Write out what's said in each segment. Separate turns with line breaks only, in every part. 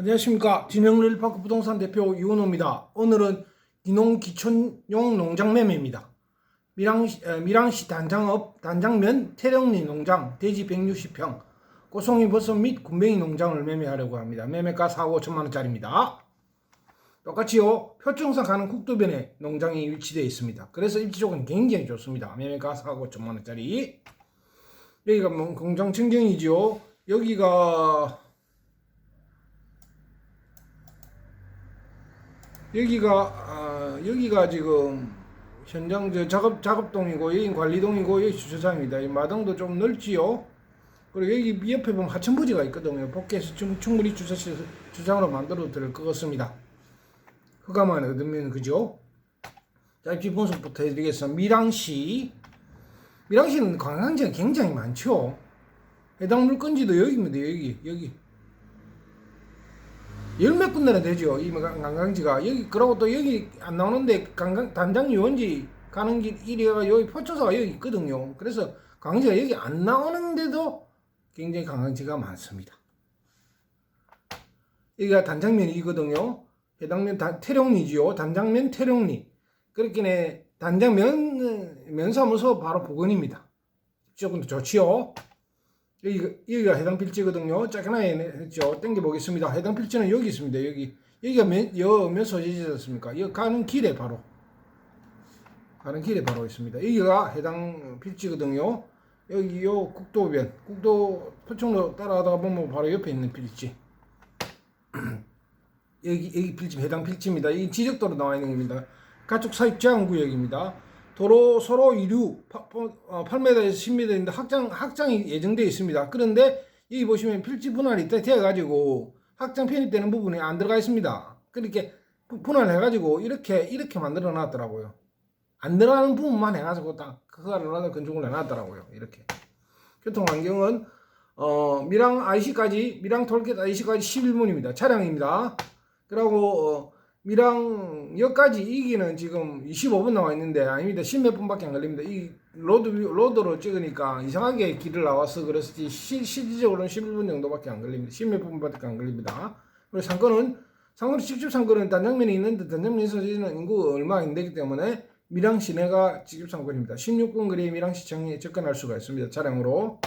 안녕하십니까 진영릴파크 부동산 대표 이원호입니다. 오늘은 기농 기촌용 농장 매매입니다. 밀양시, 에, 밀양시 단장업 단장면 태령리 농장 대지 160평 고송이 버섯 및 군뱅이 농장을 매매하려고 합니다. 매매가 4억 5천만 원짜리입니다. 똑같이요 표정사 가는 국도변에 농장이 위치되어 있습니다. 그래서 입지적은 굉장히 좋습니다. 매매가 4억 5천만 원짜리 여기가 뭐 공장 청정이지요. 여기가 여기가 아, 여기가 지금 현장 저 작업 작업동이고 여기 관리동이고 여기 주차장입니다. 이 마당도 좀 넓지요. 그리고 여기 옆에 보면 하천부지가 있거든요. 복개해서 충- 충분히 주차시 주차장으로 만들어 드릴 것 같습니다. 허가만 얻으면 그죠? 자 입지 분석부터 해드리겠습니다. 밀양시 밀양시는 관광지가 굉장히 많죠. 해당 물건지도 여기입니다. 여기 여기 열몇 군데나 되죠. 이 관광지가 여기 그러고 또 여기 안 나오는데 관광 단장 유원지 가는 길 이래가 여기 포천사가 여기 있거든요. 그래서 관광지가 여기 안 나오는데도 굉장히 관광지가 많습니다. 여기가 단장면이거든요. 해당면 단, 태룡리지요. 단장면 태룡리. 그렇게 단장면 면사무소 바로 부근입니다. 조금 더 좋지요. 여기가, 여기가 해당 필지거든요. 작게나에 했죠. 땡겨 보겠습니다. 해당 필지는 여기 있습니다. 여기 여기가 몇, 여 몇 소재지였습니까? 여기 가는 길에 바로 가는 길에 바로 있습니다. 여기가 해당 필지거든요. 여기 요 국도변, 국도 포청로 따라가다가 보면 바로 옆에 있는 필지. 여기 여기 필지 해당 필지입니다. 이 지적도로 나와 있는 겁니다. 가축 사육 제한 구역입니다. 도로 서로 이류 8m에서 10m인데 확장 확장이 예정되어 있습니다. 그런데 여기 보시면 필지 분할이 되어 가지고 확장 편입되는 부분이 안 들어가 있습니다. 그렇게 부- 분할해 가지고 이렇게 이렇게 만들어 놨더라고요. 안 들어가는 부분만 해 가지고 딱 그거를 놔서 건축을 해 놨더라고요. 이렇게. 교통 환경은 어, 밀양 IC까지 밀양 톨게이트 IC까지 11분입니다. 차량입니다. 그리고 어, 밀양역까지 이기는 지금 25분 나와 있는데 아닙니다. 10몇 분밖에 안 걸립니다. 이 로드 뷰- 로드로 찍으니까 이상하게 길을 나와서 그래서 시, 실질적으로는 11분 정도밖에 안 걸립니다. 10몇 분밖에 안 걸립니다. 그리고 상권은 상권은 직접 상권은 단장면이 있는데 단장면에서 지는 인구 얼마 안 되기 때문에 밀양 시내가 직접 상권입니다. 16분 거리에 밀양 시청에 접근할 수가 있습니다. 차량으로.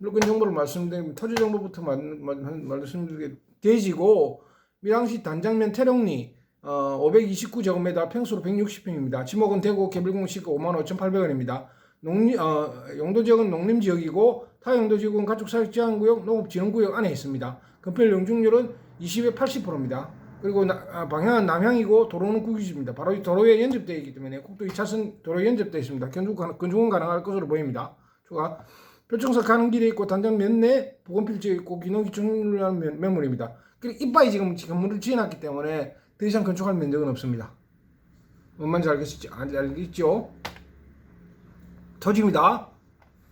물건 정보를 말씀드리면 토지 정보부터 말씀드리게 돼지고 밀양시 단장면 태령리 어, 529제곱미터 평수로 160평입니다. 지목은 대구 개별공시가 55,800원입니다. 농림 어, 용도 지역은 농림 지역이고 타 용도 지역은 가축 사육 제한 구역, 농업 진흥 구역 안에 있습니다. 건폐율 용적률은 20에 80%입니다. 그리고 나- 아, 방향은 남향이고 도로는 국유지입니다. 바로 이 도로에 연접되어 있기 때문에 국도 2차선 도로에 연접되어 있습니다. 건축은 가능할 것으로 보입니다. 추가 표청사 가는 길에 있고 단장 면내 보건필지에 있고 기농기 충분한 매물입니다. 그리고 이빠이 지금 건물을 지어놨기 때문에 더 이상 건축할 면적은 없습니다. 뭔 말인지 알겠죠? 토지입니다.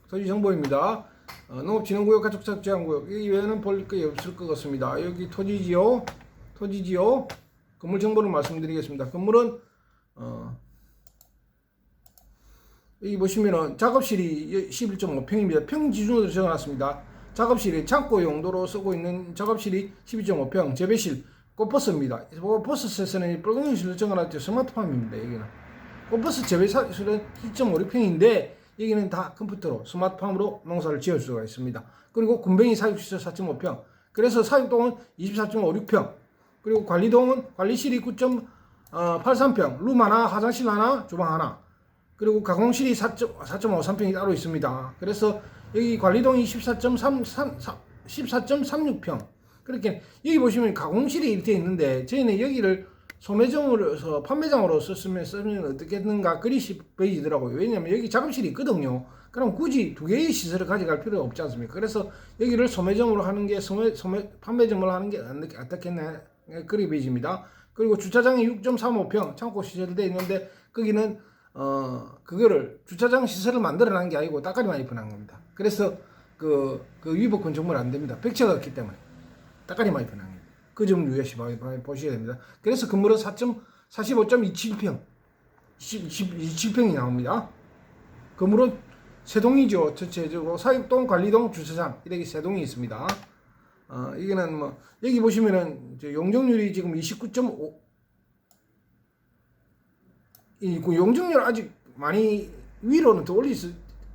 토지 정보입니다. 어, 농업진흥구역, 가축사육 제한구역 이 외에는 볼 게 없을 것 같습니다. 여기 토지지요, 토지지요. 건물 정보를 말씀드리겠습니다. 건물은 어, 여기 보시면은 작업실이 11.5평입니다. 평 기준으로 적어놨습니다. 작업실이 창고 용도로 쓰고 있는 작업실이 12.5평, 재배실, 꽃버스입니다. 꽃버스에서는 붉은실로 적어놨죠. 스마트팜입니다. 여기는. 꽃버스 재배실은 1.56평인데 여기는 다 컴퓨터로 스마트팜으로 농사를 지을 수가 있습니다. 그리고 군뱅이 사육시설 4.5평. 그래서 사육동은 24.56평. 그리고 관리동은 관리실이 9.83평, 룸 하나, 화장실 하나, 주방 하나. 그리고 가공실이 4.53평이 따로 있습니다. 그래서 여기 관리동이 14.33, 14.36평. 그렇게 여기 보시면 가공실이 이렇게 있는데 저희는 여기를 소매점으로서 판매장으로 썼으면 쓰면 어떻겠는가 그리 보이더라고요. 왜냐면 여기 작업실이 있거든요. 그럼 굳이 두 개의 시설을 가져갈 필요가 없지 않습니까? 그래서 여기를 소매점으로 하는 게 소매, 소매 판매점을 하는 게 어떻겠나 그리 보입니다. 그리고 주차장이 6.35평 창고 시설되어 있는데 거기는 어 그거를 주차장 시설을 만들어낸 게 아니고 따까리만 입혀놓은 겁니다. 그래서 그, 그 위법 건축물 안 됩니다. 백체가 없기 때문에 따까리만 입혀놓은 겁니다. 그 점을 유의시 보셔야 됩니다. 그래서 건물은 4.45.27평 27평이 나옵니다. 건물은 세 동이죠. 전체적으로 사육동, 관리동, 주차장 이렇게 세 동이 있습니다. 어, 이게는 뭐 여기 보시면은 저 용적률이 지금 29.5 이그 용적률 아직 많이 위로는 더 올릴 수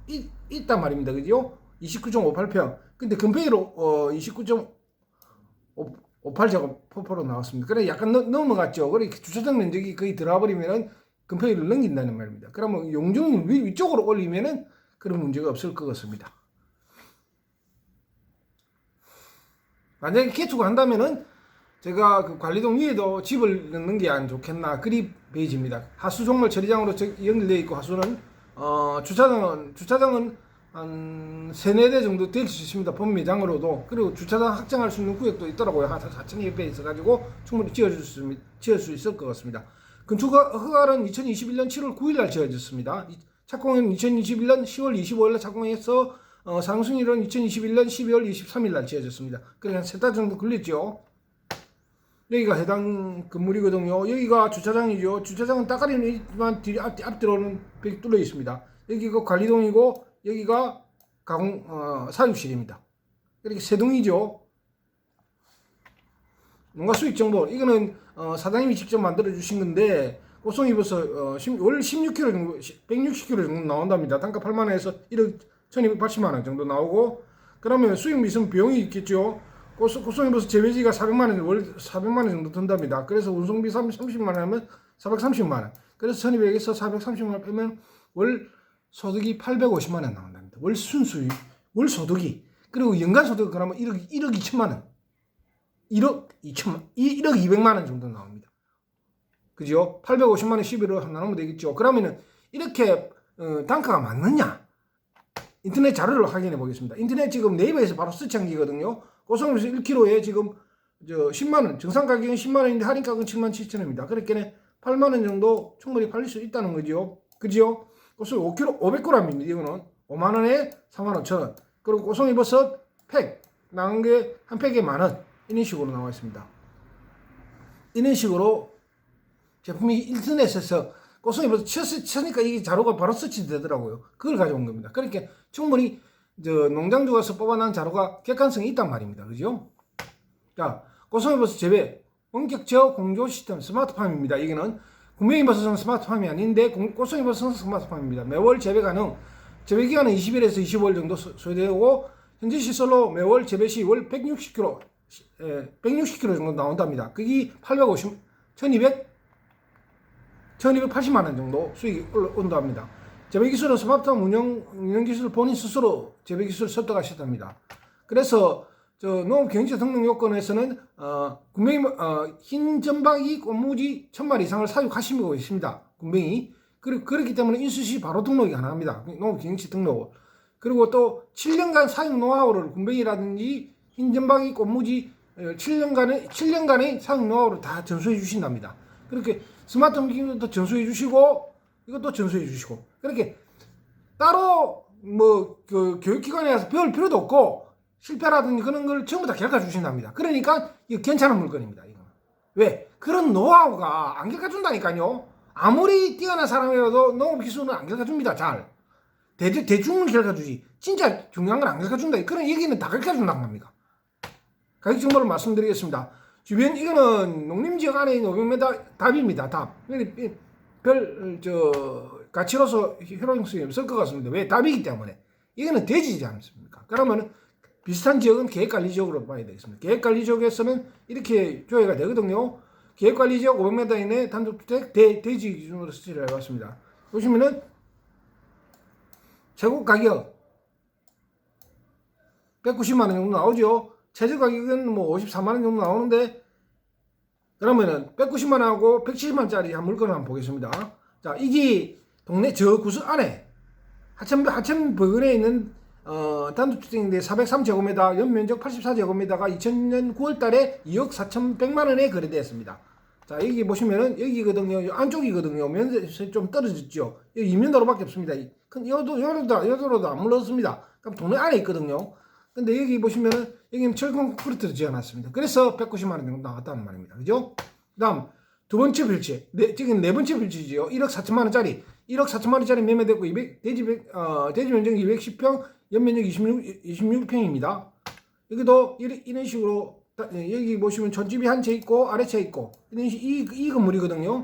있, 있단 말입니다. 그죠? 29.58평. 근데 금페이로 어 29.58제곱 포포로 나왔습니다. 그래 약간 넘, 넘어갔죠. 그래 주차장 면적이 거의 들어와 버리면은 금페이를 넘긴다는 말입니다. 그러면 용적률 위, 위쪽으로 올리면은 그런 문제가 없을 것 같습니다. 만약에 개축을 한다면은 제가 그 관리동 위에도 집을 넣는 게 안 좋겠나 그리 베이지입니다. 하수 종말 처리장으로 저- 연결되어 있고 하수는 어 주차장은 주차장은 한 세네 대 정도 될 수 있습니다. 본매장으로도 그리고 주차장 확장할 수 있는 구역도 있더라고요. 한 4천 옆에 있어가지고 충분히 지어줄 수 있- 지을 수 있을 것 같습니다. 건축 허가는 2021년 7월 9일날 지어졌습니다. 이- 착공은 2021년 10월 25일날 착공해서 어, 상승일은 2021년 12월 23일날 지어졌습니다. 그러니까 세달 정도 걸렸죠. 여기가 해당 건물이거든요. 여기가 주차장이죠. 주차장은 따가리는 있지만 뒤 앞, 앞뒤로는 벽이 뚫려 있습니다. 여기가 관리동이고 여기가 가공 어, 사육실입니다. 이렇게 세 동이죠. 농가 수익 정보 이거는 어, 사장님이 직접 만들어 주신 건데 고송이버섯 어, 십- 월 16kg 정도 160kg 정도 나온답니다. 단가 8만 원에서 1억 1280만 원 정도 나오고 그러면 수익 미성 비용이 있겠죠. 고송이버섯 재배지가 400만 원, 월 400만 원 정도 든답니다. 그래서 운송비 30만 원 하면 430만 원. 그래서 1200에서 430만 원 빼면 월 소득이 850만 원 나온답니다. 월 순수익, 월 소득이. 그리고 연간 소득 그러면 1억, 1억 2천만 원. 1억 2천만, 1억 2백만 원 정도 나옵니다. 그죠? 850만 원 11로 나누면 되겠죠. 그러면은 이렇게 어, 단가가 맞느냐? 인터넷 자료를 확인해 보겠습니다. 인터넷 지금 네이버에서 바로 서치한기거든요. 고성에서 1kg에 지금 저 10만 원, 정상 가격은 10만 원인데 할인 가격은 7만 7천 원입니다. 그렇게 8만 원 정도 충분히 팔릴 수 있다는 거죠. 그죠? 고성 5kg 500g입니다. 이거는 5만 원에 4만 5천 원. 그리고 고성이 버섯 팩 나온 게 한 팩에 만 원. 이런 식으로 나와 있습니다. 이런 식으로 제품이 인터넷에서 고성이 버섯 쳤, 쳤으니까 이게 자료가 바로 서치되더라고요. 그걸 가져온 겁니다. 그러니까 충분히 저 농장주 가서 뽑아낸 자료가 객관성이 있단 말입니다. 그죠? 자, 고성이 버섯 재배 원격 제어 공조 시스템 스마트팜입니다. 이거는 버섯은 스마트팜이 아닌데 버섯은 스마트팜입니다. 매월 재배 가능. 재배 기간은 20일에서 25일 정도 소- 소요되고 현재 시설로 매월 재배 시 월 160kg, 예, 160kg 정도 나온답니다. 그게 850, 1200, 1280만 원 정도 수익이 올라온다 합니다. 재배 기술은 스마트팜 운영, 운영 기술 본인 스스로 재배 기술을 습득하셨답니다. 그래서 저 농업 경제 등록 요건에서는 어, 군뱅이 어, 흰 점박이 꽃무지 천마리 이상을 사육하시고 있습니다. 군뱅이 그리고 그렇기 때문에 인수시 바로 등록이 가능합니다. 농업 경제 등록 그리고 또 7년간 사육 노하우를 군뱅이라든지 흰 점박이 꽃무지 7년간의 7년간의 사육 노하우를 다 전수해 주신답니다. 그렇게 스마트 기기도 전수해 주시고 이것도 전수해 주시고 그렇게 따로 뭐 그 교육기관에 가서 배울 필요도 없고 실패라든지 그런 걸 전부 다 겪어 주신답니다. 그러니까 이거 괜찮은 물건입니다. 이거 왜 그런 노하우가 안 겪어 준다니까요. 아무리 뛰어난 사람이라도 농업 기술은 안 겪어 줍니다. 잘 대, 대중은 겪어 주지 진짜 중요한 건안 겪어 준다. 그런 얘기는 다 겪어 준다는 겁니다. 가격 정보를 말씀드리겠습니다. 주변 이거는 농림지역 안에 있는 500m 답입니다. 답. 별 저 가치로서 효용성이 없을 것 같습니다. 왜 답이기 때문에 이거는 대지지 않습니까? 그러면은 비슷한 지역은 계획관리 지역으로 봐야 되겠습니다. 계획관리 지역에서는 이렇게 조회가 되거든요. 계획관리 지역 500m 이내 단독주택 대, 대지 기준으로 수치를 해봤습니다. 보시면은 최고 가격 190만 원 정도 나오죠. 최저 가격은 뭐 54만 원 정도 나오는데 그러면은 190만 원하고 170만 원짜리 한 물건을 한번 보겠습니다. 자, 이게 동네 저 구석 안에 하천 하천 부근에 있는 어, 단독주택인데 403제곱미터 연면적 84제곱미터가 2000년 9월달에 2억 4,100만 원에 거래되었습니다. 자 여기 보시면은 여기거든요. 요 안쪽이거든요. 면적이 좀 떨어졌죠. 여기 이면도로밖에 없습니다. 이- 큰 여도 여도도 여도로도 안 물렀습니다. 그럼 동네 안에 있거든요. 근데 여기 보시면은 여기는 철근 콘크리트로 지어놨습니다. 그래서 190만 원 정도 나왔다는 말입니다. 그죠? 그다음 두 번째 필지, 네, 지금 네 번째 필지지요. 1억 4천만 원짜리, 1억 4천만 원짜리 매매됐고 200 대지 백- 어, 대지 면적 210평, 연면적 26 26평입니다. 여기도 이런, 식으로 딱, 예, 여기 보시면 전집이 한 채 있고 아래 채 있고 이런 식, 이, 이 건물이거든요.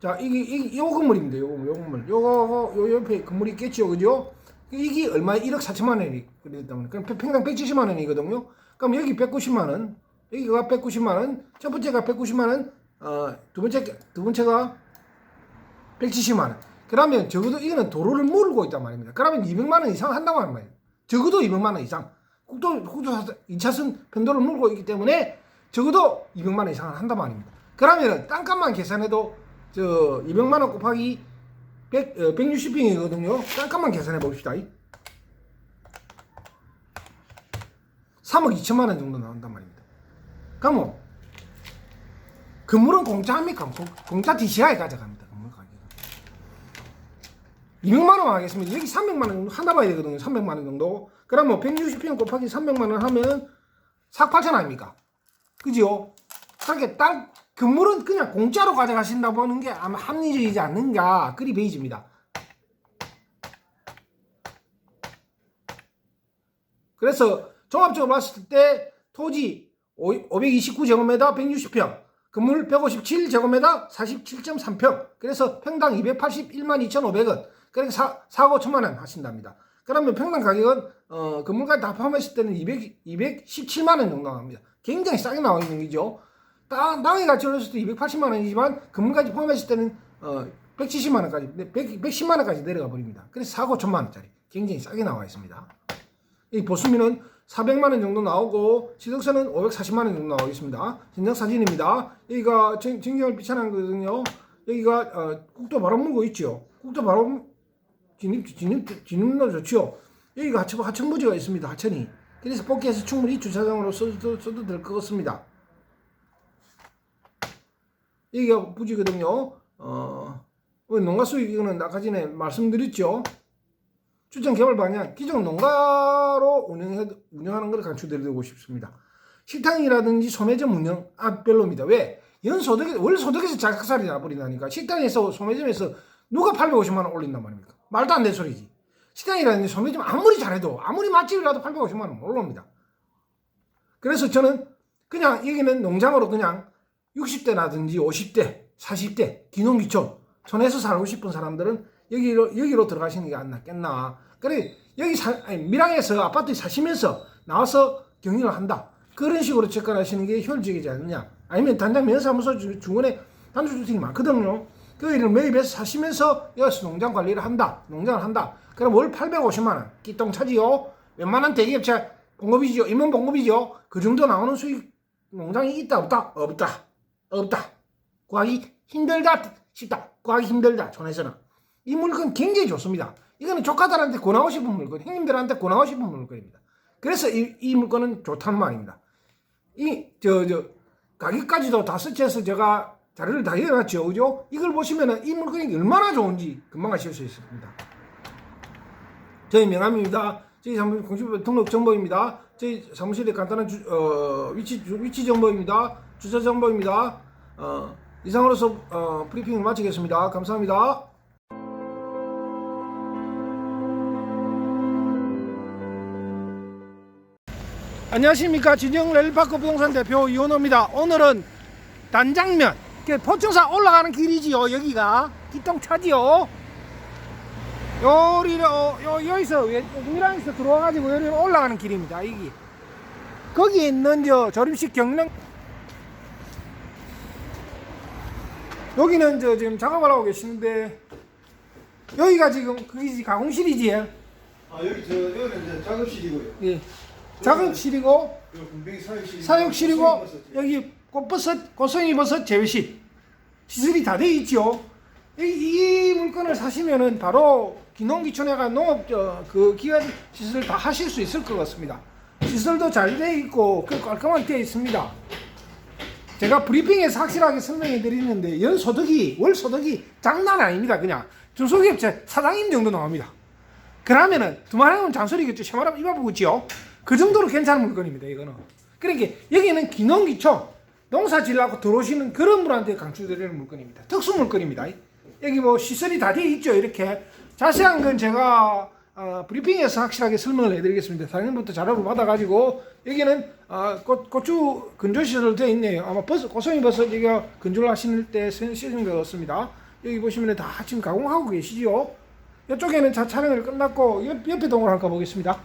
자 이게 이, 요 건물입니다. 요 요 건물. 요거 요 옆에 건물이 있겠죠, 그죠? 이게 얼마에 1억 4천만 원이 그랬다 보니 그럼 평당 170만 원이거든요. 그럼 여기 190만 원, 여기가 190만 원, 첫 번째가 190만 원, 어, 두 번째 두 번째가 170만 원. 그러면 적어도 이거는 도로를 모르고 있단 말입니다. 그러면 200만 원 이상 한다고 하는 말이에요. 적어도 200만 원 이상. 국도 국도 2차선 편도를 물고 있기 때문에 적어도 200만 원 이상을 한단 말입니다. 그러면 땅값만 계산해도 저 200만 원 곱하기 100, 어, 160평이거든요. 땅값만 계산해 봅시다. 3억 2천만 원 정도 나온단 말입니다. 그러면 건물은 공짜합니까? 공- 공짜 DCI 가격은. 200만 원 하겠습니다. 여기 300만 원 정도 하나 봐야 되거든요. 300만 원 정도. 그러면 160평 곱하기 300만 원 하면 4억 8천 아닙니까? 그죠? 그러니까 땅 건물은 그냥 공짜로 가져가신다 보는 게 아마 합리적이지 않는가 그리 베이집니다. 그래서 종합적으로 봤을 때 토지 529제곱미터 160평, 건물 157제곱미터 47.3평. 그래서 평당 281만 2,500원. 그러니까 4, 4억 5천만 원 하신답니다. 그러면 평당 가격은 어, 건물까지 다 포함했을 때는 200, 217만 원 정도 나옵니다. 굉장히 싸게 나와 있는 거죠. 땅, 땅의 가치로 했을 때 280만 원이지만 건물까지 포함했을 때는 어, 170만 원까지, 100, 110만 원까지 내려가 버립니다. 그래서 4억 5천만 원짜리 굉장히 싸게 나와 있습니다. 이 보수민은 400만 원 정도 나오고 지적세는 540만 원 정도 나오겠습니다. 전장 사진입니다. 여기가 정, 정경을 비천한 거거든요. 여기가 어, 국도 바로 물고 있죠. 국도 바로 진입 진입 진입로 좋죠. 여기가 하천 하천부지가 있습니다. 하천이. 그래서 복귀해서 충분히 주차장으로 써도, 써도 될 것 같습니다. 여기가 부지거든요. 어, 어, 농가 수익 이거는 아까 전에 말씀드렸죠. 출장 개발 방향 기존 농가로 운영해, 운영하는 것을 강추드리고 싶습니다. 식당이라든지 소매점 운영 아 별로입니다. 왜? 연소득 월 소득에서 자각살이 나버린다니까 식당에서 소매점에서 누가 850만 원 올린단 말입니까? 말도 안 되는 소리지. 식당이라든지 소매점 아무리 잘해도 아무리 맛집이라도 850만 원못 올립니다. 그래서 저는 그냥 여기는 농장으로 그냥 60대라든지 50대, 40대, 기농기촌 촌에서 살고 싶은 사람들은 여기로 여기로 들어가시는 게 안 낫겠나. 그래 여기 사, 아니, 밀양에서 아파트에 사시면서 나와서 경영을 한다. 그런 식으로 접근하시는 게 효율적이지 않느냐. 아니면 단장 면사무소 주- 중원에 단독주택이 많거든요. 그 일을 매입해서 사시면서 여기서 농장 관리를 한다. 농장을 한다. 그럼 월 850만 원. 끼똥 차지요. 웬만한 대기업체 공급이죠. 임원 공급이죠. 그 정도 나오는 수익 농장이 있다 없다? 없다. 없다. 구하기 힘들다 싶다. 구하기 힘들다. 촌에서는. 이 물건 굉장히 좋습니다. 이거는 조카들한테 권하고 싶은 물건, 형님들한테 권하고 싶은 물건입니다. 그래서 이, 이 물건은 좋다는 말입니다. 이, 저, 저, 가격까지도 다 서치해서 제가 자료를 다 해놨죠. 그죠? 이걸 보시면은 이 물건이 얼마나 좋은지 금방 아실 수 있습니다. 저희 명함입니다. 저희 사무실 공식 등록 정보입니다. 저희 사무실의 간단한 주, 어, 위치, 주- 위치 정보입니다. 주소 정보입니다. 어, 이상으로서 어, 브리핑을 마치겠습니다. 감사합니다. 안녕하십니까 진영 렐파크 부동산 대표 이원호입니다. 오늘은 단장면 그 포천사 올라가는 길이지요 여기가 기똥차지요 요리로 요 여기서 미랑에서 들어와가지고 여기로 올라가는 길입니다 여기 거기 있는 저 조림식 경량 여기는 저 지금 작업을 하고 계시는데 여기가 지금 그게 가공실이지
아 여기 저 여기는 이제 작업실이고요.
예. 작업실이고
여기 분명히 사육실.
사육실이고 여기 꽃버섯, 고성이버섯 재배실 시설이 다 돼 있죠. 이, 이 물건을 사시면은 바로 기농기촌에가 농업 저, 그 기관 시설 다 하실 수 있을 것 같습니다. 시설도 잘 돼 있고 그 깔끔하게 돼 있습니다. 제가 브리핑에서 확실하게 설명해 드리는데 연 소득이 월 소득이 장난 아닙니다. 그냥 중소기업체 사장님 정도 나옵니다. 그러면은 두말하면 잔소리겠죠. 샤마람 입 아프겠죠. 그 정도로 괜찮은 물건입니다. 이거는. 그러니까 여기는 기농기촌 농사 지으려고 들어오시는 그런 분한테 강추드리는 물건입니다. 특수 물건입니다. 여기 뭐 시설이 다돼 있죠. 이렇게 자세한 건 제가 어, 브리핑에서 확실하게 설명을 해드리겠습니다. 사장님부터 자료를 받아가지고 여기는 어, 고, 고추 건조 시설로 되어 있네요. 아마 버섯, 고송이 버섯 이거 건조를 하실 때 쓰- 쓰는 것 같습니다. 여기 보시면 다 지금 가공하고 계시죠. 이쪽에는 자 촬영을 끝났고 옆, 옆에 동을 한번 보겠습니다.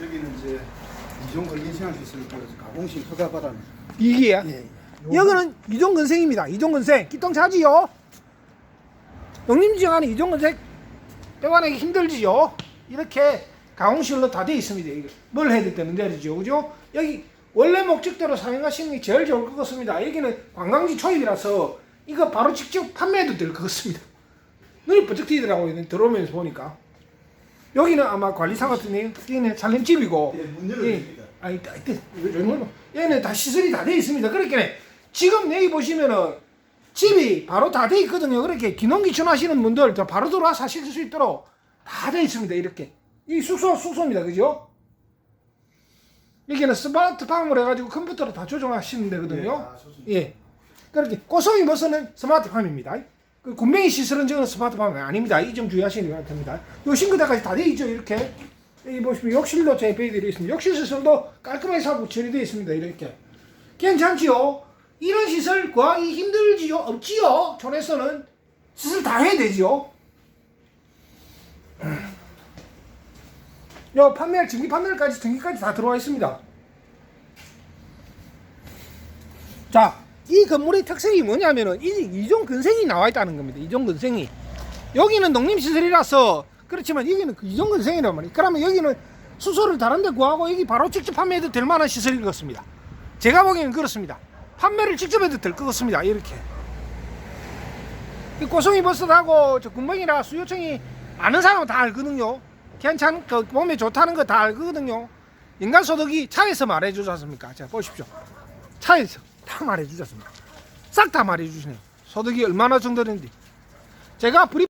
여기는 이제 이종 걸린 생활 시설 가공식 허가 받았네.
이게야.
예.
여기는 이종근생입니다. 이종근생 기똥차지요. 농림지역안에 이종근생 떼어내기 힘들지요. 이렇게 가공실로 다 돼 있습니다. 이거 뭘 해야 될 때는 내리죠, 그죠? 여기 원래 목적대로 사용하시는 게 제일 좋을 것 같습니다. 여기는 관광지 초입이라서 이거 바로 직접 판매해도 될 것 같습니다. 눈이 번쩍 띄더라고요. 들어오면서 보니까. 여기는 아마 관리사 같은데요. 여기는 살림집이고.
예, 문 열어드립니다.
아니, 다 이때 뭐 얘는 다 시설이 다 돼 있습니다. 그렇게 지금 여기 보시면은 집이 바로 다 돼 있거든요. 그렇게 기농기촌 하시는 분들 저 바로 들어와 사실 수 있도록 다 돼 있습니다. 이렇게 이 숙소 숙소입니다. 그죠? 여기는 스마트팜을 해가지고 컴퓨터로 다 조정하시면 되거든요.
아, 좋습니다.
예. 그렇게 고성이 버스는 스마트팜입니다. 그 군뱅이 시설은 저는 스마트팜이 아닙니다. 이 점 주의하시기 바랍니다. 요 싱크대까지 다 돼 있죠. 이렇게. 여기 보시면 욕실도 재배되어 있습니다. 욕실 시설도 깔끔하게 사고 처리되어 있습니다. 이렇게. 괜찮지요? 이런 시설 구하기 힘들지요? 없지요? 촌에서는 시설 다 해야 되지요? 요 판매할 전기 판넬까지 전기까지 다 들어와 있습니다. 자, 이 건물의 특색이 뭐냐면은 이 이종 근생이 나와 있다는 겁니다. 이종 근생이. 여기는 농림시설이라서 그렇지만 여기는 그 이종 근생이란 말이에요. 그러면 여기는 수소를 다른 데 구하고 여기 바로 직접 판매해도 될 만한 시설인 것 같습니다. 제가 보기에는 그렇습니다. 판매를 직접 해도 될 것 같습니다. 이렇게. 이 고성이 버스하고 저 군뱅이라 수요청이 아는 사람은 다 알거든요. 괜찮, 그 몸에 좋다는 거 다 알거든요. 인간 소득이 차에서 말해주지 않습니까? 자, 보십시오. 차에서 다 말해주지 않습니까? 싹 다 말해주시네요. 소득이 얼마나 정도 되는지. 제가 브리